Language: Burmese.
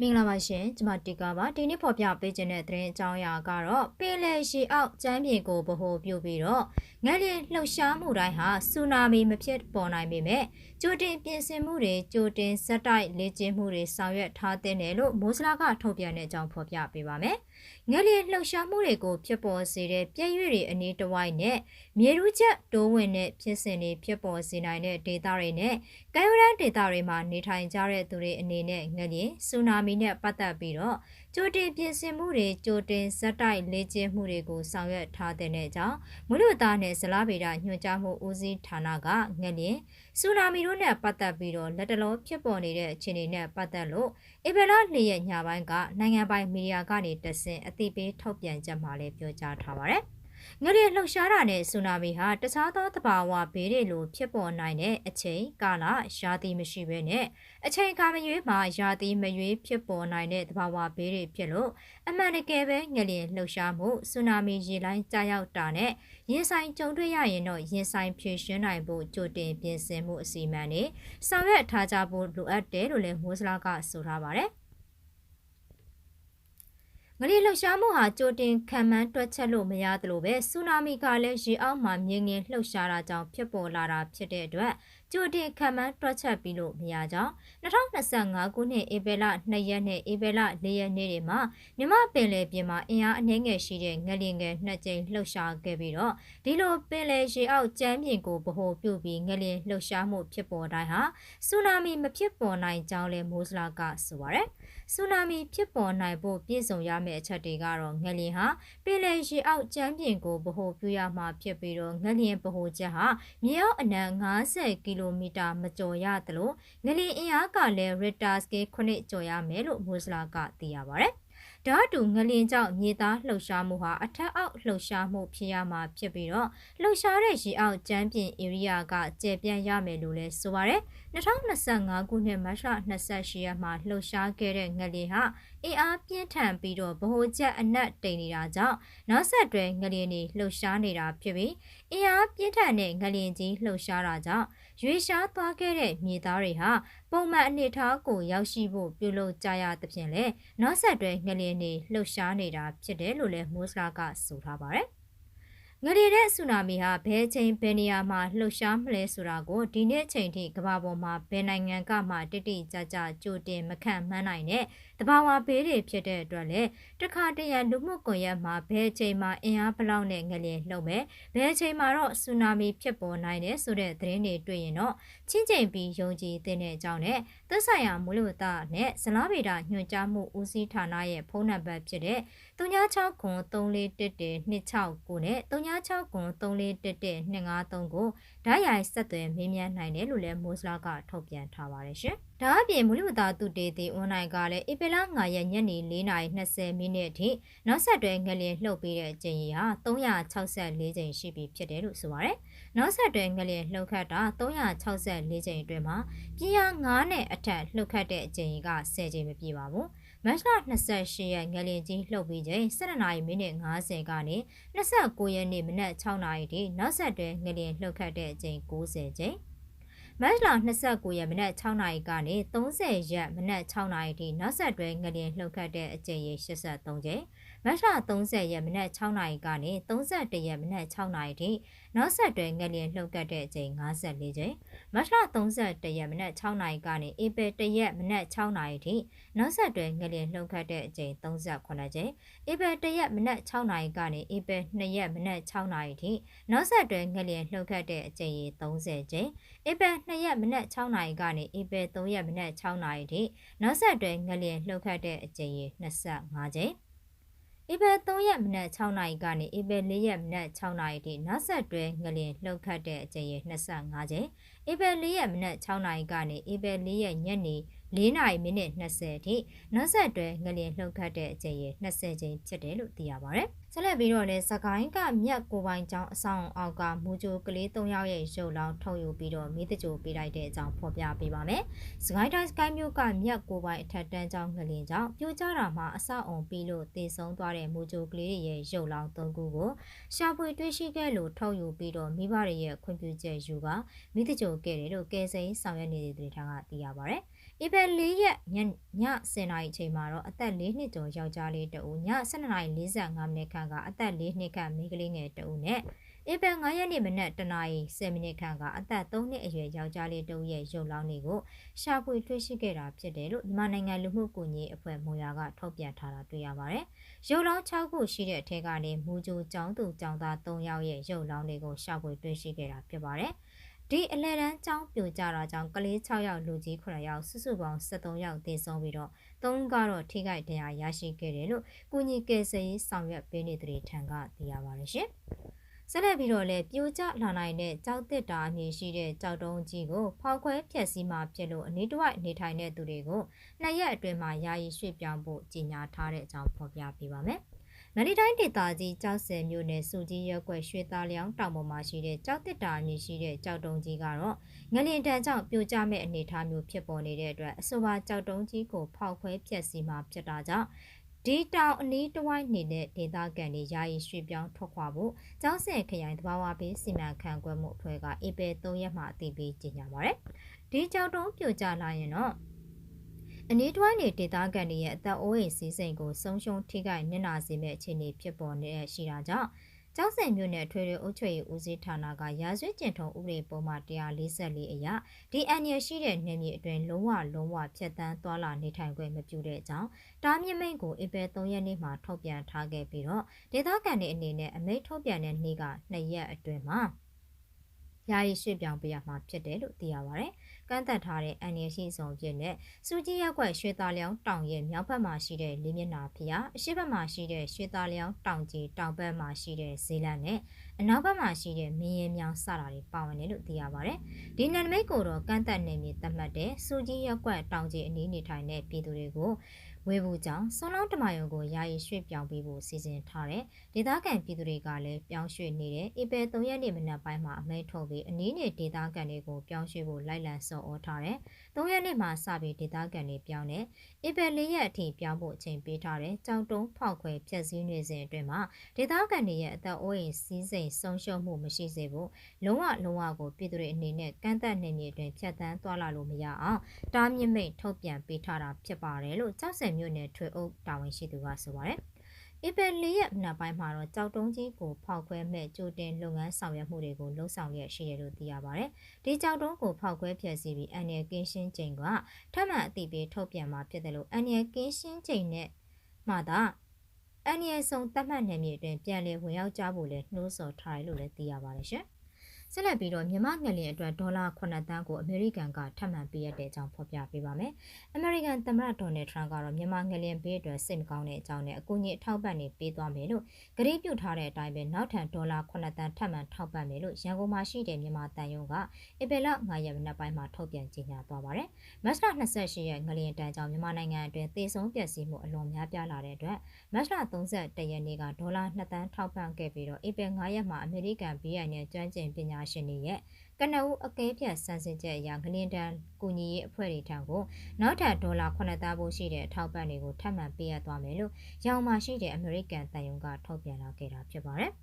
မင်္ဂလာပါရှင်ကျွန်မတီကာပါဒီနေ့ဖော်ပြပေးခြင်းတဲ့သတင်းအကြောင်းအရာကတော့ပင်လယ်ရှီအောက်ကျမ်းပြင်ကိုဗဟိုပြုပြီးတော့ငလျင်လှုပ်ရှားမှုတိုင်းဟာဆူနာမီမဖြစ်ပေါ်နိုင်ပေမဲ့ကြိုတင်ပြင်ဆင်မှုတွေကြိုတင်ဇက်တိုက်လေ့ကျင့်မှုတွေဆောင်ရွက်ထားတဲ့တယ်လို့မိုးစလာကထုတ်ပြန်တဲ့အကြောင်းဖော်ပြပေးပါမယ်ငလျင်လှုပ်ရှားမှုတွေကိုဖြစ်ပေါ်စေတဲ့ပြည့်ရွေတွေအနည်းတစ်ဝိုက်နဲ့မြေရူးချက်တိုးဝင်တဲ့ဖြစ်စဉ်တွေဖြစ်ပေါ်စေနိုင်တဲ့ဒေသတွေနဲ့ ကမ်းရိုးတန်းဒေသတွေမှာနေထိုင်ကြတဲ့သူတွေအနေနဲ့ငလျင်ဆူနာမီနဲ့ပတ်သက်ပြီးတော့ကြိုတင်ပြင်ဆင်မှုတွေကြိုတင်ဇက်တိုက်လေ့ကျင့်မှုတွေကိုဆောင်ရွက်ထားတဲ့အကြောင်းမွေးလို့သားနဲ့ဇလားဗေဒညွှန်ကြားမှုဦးစီးဌာနကငလျင်ဆူနာမီတို့နဲ့ပတ်သက်ပြီးတော့လက်တလုံးဖြစ်ပေါ်နေတဲ့အခြေအနေနဲ့ပတ်သက်လို့ဧပြီလ၂ရက်ညပိုင်းကနိုင်ငံပိုင်မီဒီယာကနေတဆင့်အသိပေးထုတ်ပြန်ချက်မှာလည်းပြောကြားထားပါတယ်။ ငရေလှုပ်ရှားတာနဲ့ဆူနာမီဟာတခြားသောသဘာဝဘေးတွေလိုဖြစ်ပေါ်နိုင်တဲ့အချိန်ကာလရာသီမရှိဘဲနဲ့အချိန်ကာမရွေးမှာရာသီမရွေးဖြစ်ပေါ်နိုင်တဲ့သဘာဝဘေးတွေဖြစ်လို့အမှန်တကယ်ပဲငလျင်လှုပ်ရှားမှုဆူနာမီရေလိုင်းကြားရောက်တာနဲ့ရင်ဆိုင်ကြုံတွေ့ရရင်တော့ရင်ဆိုင်ဖြေရှင်းနိုင်ဖို့ကြိုတင်ပြင်ဆင်မှုအစီအမံတွေဆောင်ရွက်ထားကြဖို့လိုအပ်တယ်လို့လည်းမိုးစလာကဆိုထားပါတယ်။ ငလျင်လှုပ်ရှားမှုဟာကြိုတင်ခံမှန်းတွက်ချက်လို့မရသလိုပဲဆူနာမီကလည်းရေအောက်မှာမြင်းငင်လှုပ်ရှားတာကြောင့်ဖြစ်ပေါ်လာတာဖြစ်တဲ့အတွက်ကြိုတင်ခံမှန်းတွက်ချက်ပြီးလို့မရကြောင်း2025ခုနှစ်ဧပြီလ2ရက်နဲ့ဧပြီလ4ရက်နေ့တွေမှာမြမပင်လယ်ပြင်မှာအင်အားအနှဲငယ်ရှိတဲ့ငလျင်ငယ်နှစ်ကြိမ်လှုပ်ရှားခဲ့ပြီးတော့ဒီလိုပင်လယ်ရေအောက်ကျမ်းပြင်ကိုဗဟိုပြုပြီးငလျင်လှုပ်ရှားမှုဖြစ်ပေါ်တိုင်းဟာဆူနာမီမဖြစ်ပေါ်နိုင်ကြောင်းလည်းမိုးစလာကဆိုပါရယ်ဆူနာမီဖြစ်ပေါ်နိုင်ဖို့ပြည့်စုံရမယ့်အချက်တွေကတော့ငလျင်ဟာပင်လယ်ရေအောက်ကျမ်းပြင်ကိုဗဟိုပြုရမှာဖြစ်ပြီးတော့ငလျင်ဗဟိုချက်ဟာမြေအောက်အနံ90ကီလိုမီတာမကျော်ရသလိုငလျင်အင်အားကလည်း Richter scale 9ကျော်ရမယ်လို့မိုးစလာကသိရပါဗျ။ဓာတ်တူငလင်ကြောင့်မြေသားလှုပ်ရှားမှုဟာအထက်အောက်လှုပ်ရှားမှုဖြစ်ရမှာဖြစ်ပြီးတော့လှုပ်ရှားတဲ့ရေအောက်ကျမ်းပြင်ဧရိယာကကျေပြန့်ရမယ်လို့လဲဆိုပါရယ်2025ခုနှစ်မတ်လ28ရက်မှာလှုပ်ရှားခဲ့တဲ့ငလင်ဟာအင်အားပြင်းထန်ပြီးတော့ဗဟိုချက်အနက်တိမ်နေတာကြောင့်နောက်ဆက်တွဲငလင်တွေလှုပ်ရှားနေတာဖြစ်ပြီးအင်အားပြင်းထန်တဲ့ငလင်ကြီးလှုပ်ရှားတာကြောင့် ရွေရှားသွားခဲ့တဲ့မြေသားတွေဟာပုံမှန်အနေထားကိုရောက်ရှိဖို့ပြုလုပ်ကြရသဖြင့်လေနောက်ဆက်တွဲငလျင်တွေလှုပ်ရှားနေတာဖြစ်တယ်လို့လည်းမိုးစလာကဆိုထားပါတယ် ငရေတဲ့ဆူနာမီဟာဘယ်ချိန်ဘယ်နေရာမှာလှုပ်ရှားမလဲဆိုတာကိုဒီနေ့ချိန်ထိကမ္ဘာပေါ်မှာဘယ်နိုင်ငံကမှတိတိကျကျကြိုတင်မခန့်မှန်းနိုင်တဲ့တဘာဝဘေးတွေဖြစ်တဲ့အတွက်လည်းတခါတရံလူမှုကွန်ရက်မှာဘယ်ချိန်မှာအင်အားဘလောက်နဲ့ငလျင်လှုပ်မယ်ဘယ်ချိန်မှာတော့ဆူနာမီဖြစ်ပေါ်နိုင်တယ်ဆိုတဲ့သတင်းတွေတွေ့ရင်တော့ချင်းချိန်ပြီးယုံကြည်တဲ့အကြောင်းနဲ့သက်ဆိုင်ရာမူလို့သားနဲ့ဇလားဗေဒညွှန်ကြားမှုဦးစီးဌာနရဲ့ဖုန်းနံပါတ်ဖြစ်တဲ့39ခွန်341126နဲ့39ခွန်341123ကိုဓာတ်ရိုက်ဆက်သွယ်မေးမြန်းနိုင်တယ်လို့လည်းမိုးစလာကထုတ်ပြန်ထားပါတယ်ရှင်။ဒါအပြင်မူလဝတ္တသူတေတီအွန်လိုင်းကလည်းဧပြီလ9ရက်ညနေ4:20မိနစ်အထိနောက်ဆက်တွဲငလျင်လှုပ်ပြီးတဲ့အကြိမ်ကြီးဟာ364ကြိမ်ရှိပြီဖြစ်တယ်လို့ဆိုပါတယ်။နောက်ဆက်တွဲငလျင်လှုပ်ခတ်တာ364ကြိမ်အတွင်းမှာပြင်းအား9နဲ့အထက်လှုပ်ခတ်တဲ့အကြိမ်ကြီးက10ကြိမ်မပြည့်ပါဘူး။ မတ်လ28ရက်ငလျင်ကြီးလှုပ်ပြီးချိန်7:50မိနစ်50ကနေ29ရက်နေ့မနက်6:00နာရီထိနောက်ဆက်တွဲငလျင်လှုပ်ခတ်တဲ့အကြိမ်90ကြိမ် မတ်လ29ရက်မနက်6နာရီကနေ30ရက်မနက်6နာရီထိနောက်ဆက်တွဲငလျင်လှုပ်ခတ်တဲ့အကြိမ်ရေ83ကြိမ်မတ်လ30ရက်မနက်6နာရီကနေ31ရက်မနက်6နာရီထိနောက်ဆက်တွဲငလျင်လှုပ်ခတ်တဲ့အကြိမ်54ကြိမ်မတ်လ31ရက်မနက်6နာရီကနေဧပြီ1ရက်မနက်6နာရီထိနောက်ဆက်တွဲငလျင်လှုပ်ခတ်တဲ့အကြိမ်38ကြိမ်ဧပြီ1ရက်မနက်6နာရီကနေဧပြီ2ရက်မနက်6နာရီထိနောက်ဆက်တွဲငလျင်လှုပ်ခတ်တဲ့အကြိမ်ရေ30ကြိမ်ဧပြီ2ရက်မနက်6နာရီကနေဧပြီ3ရက်မနက်6နာရီထိနောက်ဆက်တွဲငလျင်လှုပ်ခတ်တဲ့အကြိမ်ရေ25ကြိမ်ဧပြီ3ရက်မနက်6နာရီကနေဧပြီ4ရက်မနက်6နာရီထိနောက်ဆက်တွဲငလျင်လှုပ်ခတ်တဲ့အကြိမ်ရေ25ကြိမ်ဧပြီ4ရက်မနက်6နာရီကနေဧပြီ4ရက်ညနေ 4နာရီမိနစ်20အထိနောက်ဆက်တွဲငလျင်လှုပ်ခတ်တဲ့အကြိမ်ရေ20ကြိမ်ဖြစ်တယ်လို့သိရပါဗျ။ဆက်လက်ပြီးတော့လည်းစကိုင်းကမြက်ကိုပိုင်ကျောင်းအဆောင်အောက်ကမူဂျိုကလေး၃ယောက်ရဲ့ရုပ်လောင်းထုတ်ယူပြီးတော့မိတကြိုပေးလိုက်တဲ့အကြောင်းဖော်ပြပေးပါမယ်။စကိုင်းတိုင်းစကိုင်းမြို့ကမြက်ကိုပိုင်အထက်တန်းကျောင်းငလျင်ကျောင်းပြိုကျတာမှာအဆောက်အုံပြီးလို့တည်ဆုံသွားတဲ့မူဂျိုကလေးရဲ့ရုပ်လောင်း၃ခုကိုရှာဖွေတွေ့ရှိခဲ့လို့ထုတ်ယူပြီးတော့မိဘတွေရဲ့ခွင့်ပြုချက်ယူကမိတကြိုခဲ့တယ်လို့ကယ်ဆယ်ဆောင်ရွက်နေတဲ့သူတွေထံကသိရပါဗျ။ ဧပြီ၄ရက်ညည10နာရီအချိန်မှာတော့အသက်၄နှစ်ကျော်ယောက်ျားလေးတဦးည12နာရီ45မိနစ်ခန့်ကအသက်၄နှစ်ခန့်မိန်းကလေးငယ်တဦးနဲ့ဧပြီ9ရက်နေ့မနက်တနာရီ10မိနစ်ခန့်ကအသက်3နှစ်အရွယ်ယောက်ျားလေးတဦးရဲ့ရုပ်လောင်းတွေကိုရှာဖွေတွေ့ရှိခဲ့တာဖြစ်တယ်လို့မြန်မာနိုင်ငံလူမှုကူညီအဖွဲ့မွန်ရာကထုတ်ပြန်ထားတာတွေ့ရပါတယ်။ရုပ်လောင်း6ခုရှိတဲ့အထက်ကနေမူဂျိုကျောင်းသူကျောင်းသား3ယောက်ရဲ့ရုပ်လောင်းတွေကိုရှာဖွေတွေ့ရှိခဲ့တာဖြစ်ပါတယ်။ ဒီအလဲတန်းကျောင်းပြိုကျတာကြောင့်ကလေး6ယောက်လူကြီး9ယောက်စုစုပေါင်း73ယောက်သေဆုံးပြီးတော့3ကတော့ထိခိုက်ဒဏ်ရာရရှိခဲ့တယ်လို့ကုညီကယ်ဆယ်ရေးဆောင်ရွက်ပေးနေတဲ့ထံကသိရပါတယ်ရှင်။ဆက်လက်ပြီးတော့လည်းပြိုကျလာနိုင်တဲ့ကြောက်တစ်တာအမည်ရှိတဲ့ကြောက်တုံးကြီးကိုဖောက်ခွဲဖျက်ဆီးမှဖြစ်လို့အနီးတစ်ဝိုက်နေထိုင်တဲ့သူတွေကိုနှစ်ရက်အတွင်းမှာယာယီရွှေ့ပြောင်းဖို့ကြေညာထားတဲ့အကြောင်းဖော်ပြပေးပါမယ်။ မန္တလေးတိုင်းဒေသကြီးကြောက်စဲမြို့နယ်စုကြီးရက်ွက်ရွှေသားလျောင်းတောင်ပေါ်မှာရှိတဲ့ကြောက်တစ်တာအမည်ရှိတဲ့ကြောက်တုံးကြီးကတော့ငလင်တန်ကြောင့်ပြိုကျမဲ့အနေအထားမျိုးဖြစ်ပေါ်နေတဲ့အတွက်အဆိုပါကြောက်တုံးကြီးကိုဖောက်ခွဲဖျက်ဆီးမှဖြစ်တာကြောင့်ဒီတောင်အနီးတစ်ဝိုက်နေတဲ့ဒေသခံတွေယာယီရွှေ့ပြောင်းထွက်ခွာဖို့ကျောင်းဆယ်ခရိုင်သဘာဝဘေးစီမံခန့်ခွဲမှုအဖွဲ့ကဧပြီ3ရက်မှအသိပေးကြေညာပါတယ်။ဒီကြောက်တုံးပြိုကျလာရင်တော့ အနည်းတွိုင်းနေဒေသခံတွေရဲ့အသက်အိုးအိမ်စီးစိမ်ကိုဆုံးရှုံးထိခိုက်နစ်နာစေမဲ့အခြေအနေဖြစ်ပေါ်နေတဲ့ရှိတာကြောင့်ကျောက်ဆယ်မြို့နယ်ထွေထွေအုပ်ချုပ်ရေးဦးစီးဌာနကရာဇဝတ်ကျင့်ထုံဥပဒေပုံမှန်144အရဒီအန်ရရှိတဲ့နယ်မြေအတွင်းလုံးဝလုံးဝဖျက်ဆီးသွားလာနေထိုင်ခွင့်မပြုတဲ့အကြောင်းတားမြင့်မိန့်ကိုဧပြီ3ရက်နေ့မှာထုတ်ပြန်ထားခဲ့ပြီးတော့ဒေသခံတွေအနေနဲ့အမိန့်ထုတ်ပြန်တဲ့နေ့က2ရက်အတွင်းမှာယာယီရွှေ့ပြောင်းပေးရမှာဖြစ်တယ်လို့သိရပါဗျ။ ကန့်သက်ထားတဲ့အန်ရရှိဆောင်ဖြစ်တဲ့စူကြီးရက်ွက်ရွှေသားလျောင်းတောင်ရဲ့မြောက်ဘက်မှာရှိတဲ့လေးမျက်နှာဖျားအရှေ့ဘက်မှာရှိတဲ့ရွှေသားလျောင်းတောင်ကြီးတောင်ဘက်မှာရှိတဲ့ဇေလန်နဲ့အနောက်ဘက်မှာရှိတဲ့မင်းရဲမြောင်စတာတွေပါဝင်တယ်လို့သိရပါဗျ။ဒီနယ်မိတ်ကိုတော့ကန့်သက်နေမြေသတ်မှတ်တဲ့စူကြီးရက်ွက်တောင်ကြီးအနီးနေထိုင်တဲ့ပြည်သူတွေကိုဝေဘူးကြောင့်ဆွန်လောင်းတမယုံကိုယာယီရွှေ့ပြောင်းပေးဖို့စီစဉ်ထားတဲ့ဒေသခံပြည်သူတွေကလည်းပြောင်းရွှေ့နေတဲ့ဧပြီ3ရက်နေ့မနက်ပိုင်းမှာအမိန့်ထုတ်ပြီးအနည်းနဲ့ဒေသခံတွေကိုပြောင်းရွှေ့ဖို့လိုက်လံဆော်ဩထားတယ်။3ရက်နေ့မှာစပြီးဒေသခံတွေပြောင်းတယ်။ဧပြီ4ရက်အထိပြောင်းဖို့အချိန်ပေးထားတယ်။ကြောင်တုံးဖောက်ခွဲဖျက်ဆီးနေစဉ်အတွင်းမှာဒေသခံတွေရဲ့အသက်အိုးအိမ်စီးစိမ်ဆုံးရှုံးမှုမရှိစေဖို့လုံးဝလုံးဝကိုပြည်သူတွေအနေနဲ့ကန့်သက်နေမြေအတွင်းဖြတ်တန်းသွားလာလို့မရအောင်တားမြစ်မိတ်ထုတ်ပြန်ပေးထားတာဖြစ်ပါတယ်လို့ကြောက်စင်မြို့နယ်ထွေအုပ်တာဝန်ရှိသူကဆိုပါတယ်။ ဧပြီ၄ရက်မနက်ပိုင်းမှာတော့ကြောက်တုံးကြီးကိုဖောက်ခွဲမဲ့ကြိုတင်လုပ်ငန်းဆောင်ရွက်မှုတွေကိုလှုံ့ဆော်ရရှိတယ်လို့သိရပါတယ်။ဒီကြောက်တုံးကိုဖောက်ခွဲဖျက်ဆီးပြီးအန်ရကင်းရှင်းချိန်ကထပ်မံအသိပေးထုတ်ပြန်มาဖြစ်တယ်လို့အန်ရကင်းရှင်းချိန်နဲ့မှသာအန်ရဆုံးတတ်မှတ်နယ်မြေအတွင်းပြန်လည်ဝင်ရောက်ကြဖို့လည်းနှိုးဆော်ထားတယ်လို့လည်းသိရပါတယ်ရှင်။ ဆက်လက်ပြီးတော့မြန်မာငလျင်အတွက်ဒေါ်လာ9တန်းကိုအမေရိကန်ကထပ်မံပေးရတဲ့အကြောင်းဖော်ပြပေးပါမယ်။အမေရိကန်သမ္မတဒေါ်နယ်ထရန့်ကတော့မြန်မာငလျင်ပေးအတွက်စိတ်မကောင်းတဲ့အကြောင်းနဲ့အကူအညီအထောက်ပံ့တွေပေးသွားမယ်လို့ကတိပြုထားတဲ့အတိုင်းပဲနောက်ထပ်ဒေါ်လာ9တန်းထပ်မံထောက်ပံ့မယ်လို့ရန်ကုန်မှာရှိတဲ့မြန်မာတန်ယုံကဧပြီလ9ရက်နေ့ပိုင်းမှာထုတ်ပြန်ကြေညာသွားပါတယ်။မတ်လ28ရက်ငလျင်တန်းကြောင့်မြန်မာနိုင်ငံအတွင်းသေဆုံးပျက်စီးမှုအလွန်များပြားလာတဲ့အတွက်မတ်လ31ရက်နေ့ကဒေါ်လာ2တန်းထောက်ပံ့ခဲ့ပြီးတော့ဧပြီ9ရက်မှာအမေရိကန် BI နဲ့ကျွမ်းကျင်ပညာရှင်တွေရဲ့ကနအူအကဲဖြတ်စမ်းစစ်ချက်အရငလင်တန်ကူညီရေးအဖွဲ့တွေထံကိုနောက်ထပ်ဒေါ်လာ9သန်းဖို့ရှိတဲ့အထောက်ပံ့တွေကိုထပ်မံပေးအပ်သွားမယ်လို့ရောင်မှရှိတဲ့အမေရိကန်တန်ယုံကထုတ်ပြန်လာခဲ့တာဖြစ်ပါတယ်။